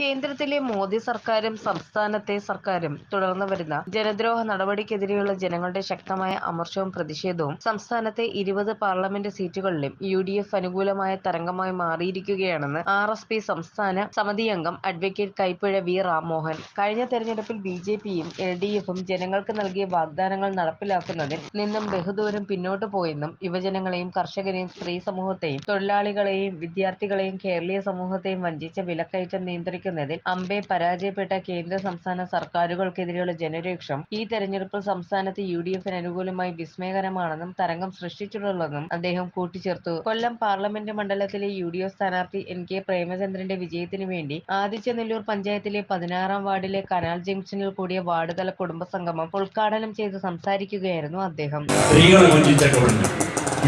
കേന്ദ്രത്തിലെ മോദി സർക്കാരും സംസ്ഥാനത്തെ സർക്കാരും തുടർന്നു വരുന്ന ജനദ്രോഹ നടപടിക്കെതിരെയുള്ള ജനങ്ങളുടെ ശക്തമായ അമർഷവും പ്രതിഷേധവും സംസ്ഥാനത്തെ ഇരുപത് പാർലമെന്റ് സീറ്റുകളിലും യു ഡി എഫ് അനുകൂലമായ തരംഗമായി മാറിയിരിക്കുകയാണെന്ന് ആർ എസ് പി സംസ്ഥാന സമിതി അംഗം അഡ്വക്കേറ്റ് കൈപ്പുഴ വി റാംമോഹൻ. കഴിഞ്ഞ തെരഞ്ഞെടുപ്പിൽ ബി ജെ പിയും എൽ ഡി എഫും ജനങ്ങൾക്ക് നൽകിയ വാഗ്ദാനങ്ങൾ നടപ്പിലാക്കുന്നതിൽ നിന്നും ബഹുദൂരം പിന്നോട്ടു പോയെന്നും യുവജനങ്ങളെയും കർഷകരെയും സ്ത്രീ സമൂഹത്തെയും തൊഴിലാളികളെയും വിദ്യാർത്ഥികളെയും കേരളീയ സമൂഹത്തെയും വഞ്ചിച്ച വിലക്കയറ്റം നിയന്ത്രിക്കുന്നതിൽ അമ്പെ പരാജയപ്പെട്ട കേന്ദ്ര സംസ്ഥാന സർക്കാരുകൾക്കെതിരെയുള്ള ജനരോക്ഷം ഈ തെരഞ്ഞെടുപ്പിൽ സംസ്ഥാനത്ത് യു ഡി എഫിന് അനുകൂലമായി വിസ്മയകരമാണെന്നും തരംഗം സൃഷ്ടിച്ചിട്ടുള്ളതെന്നും അദ്ദേഹം കൂട്ടിച്ചേർത്തു. കൊല്ലം പാർലമെന്റ് മണ്ഡലത്തിലെ യു ഡി എഫ് സ്ഥാനാർത്ഥി എൻ കെ പ്രേമചന്ദ്രന്റെ വിജയത്തിനു വേണ്ടി ആദിച്ചനെല്ലൂർ പഞ്ചായത്തിലെ പതിനാറാം വാർഡിലെ കനാൽ ജംഗ്ഷനിൽ കൂടിയ വാർഡ് തല കുടുംബ സംഗമം ഉദ്ഘാടനം ചെയ്ത് സംസാരിക്കുകയായിരുന്നു അദ്ദേഹം. സ്ത്രീകളെ വഞ്ചിച്ച ഗവൺമെന്റ്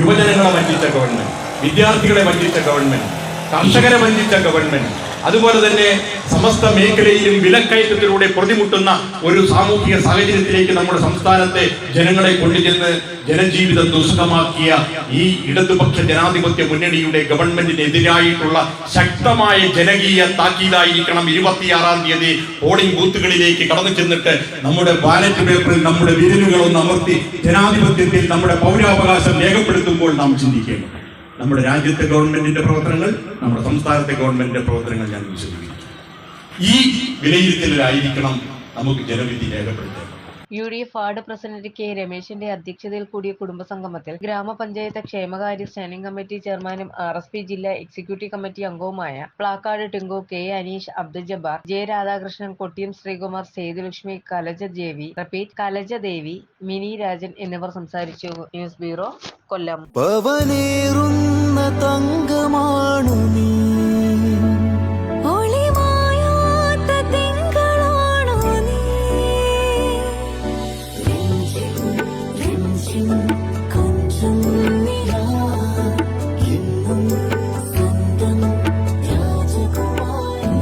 യുവജനങ്ങളെ വഞ്ചിച്ച ഗവൺമെന്റ് വിദ്യാർത്ഥികളെ വഞ്ചിച്ച ഗവൺമെന്റ് കർഷകരെ വഞ്ചിച്ച ഗവൺമെന്റ് അതുപോലെ തന്നെ സമസ്ത മേഖലയിലും വിലക്കയറ്റത്തിലൂടെ പ്രതിമുട്ടുന്ന ഒരു സാമൂഹിക സാഹചര്യത്തിലേക്ക് നമ്മുടെ സംസ്ഥാനത്തെ ജനങ്ങളെ കൊണ്ടുചെന്ന് ജനജീവിതം ദുസ്സഹമാക്കിയ ഈ ഇടതുപക്ഷ ജനാധിപത്യ മുന്നണിയുടെ ഗവൺമെന്റിനെതിരായിട്ടുള്ള ശക്തമായ ജനകീയ താക്കീതായിരിക്കണം ഇരുപത്തിയാറാം തീയതി പോളിംഗ് ബൂത്തുകളിലേക്ക് കടന്നു ചെന്നിട്ട് നമ്മുടെ ബാലറ്റ് പേപ്പറിൽ നമ്മുടെ വിരലുകളൊന്ന് അമർത്തി ജനാധിപത്യത്തിൽ നമ്മുടെ പൗരാവകാശം രേഖപ്പെടുത്തുമ്പോൾ നാം ചിന്തിക്കേണ്ടത് നമ്മുടെ രാജ്യത്തെ ഗവൺമെന്റിന്റെ പ്രവർത്തനങ്ങൾ നമ്മുടെ സംസ്ഥാനത്തെ ഗവൺമെന്റിന്റെ പ്രവർത്തനങ്ങൾ ഞാൻ വിശദീകരിക്കും ഈ വിലയിരുത്തലിലായിരിക്കണം നമുക്ക് ജനവിധി രേഖപ്പെടുത്തേണ്ടത്. U D F ward president K രമേശിന്റെ അധ്യക്ഷതയിൽ കൂടിയ കുടുംബസംഗമത്തിൽ ഗ്രാമപഞ്ചായത്ത് ക്ഷേമകാര്യ സ്റ്റാൻഡിംഗ് കമ്മിറ്റി ചെയർമാനും ആർ എസ് പി ജില്ലാ എക്സിക്യൂട്ടീവ് കമ്മിറ്റി അംഗവുമായ Plakkad Tinku K Aneesh Abdul Jabbar J Radhakrishnan Kottiyam Sreekumar Sethulakshmi Kalaja Devi repeat Kalaja Devi Mini Rajan എന്നിവർ സംസാരിച്ചു. News bureau Kollam. തങ്കമാണു നീ. രാജകുമാരി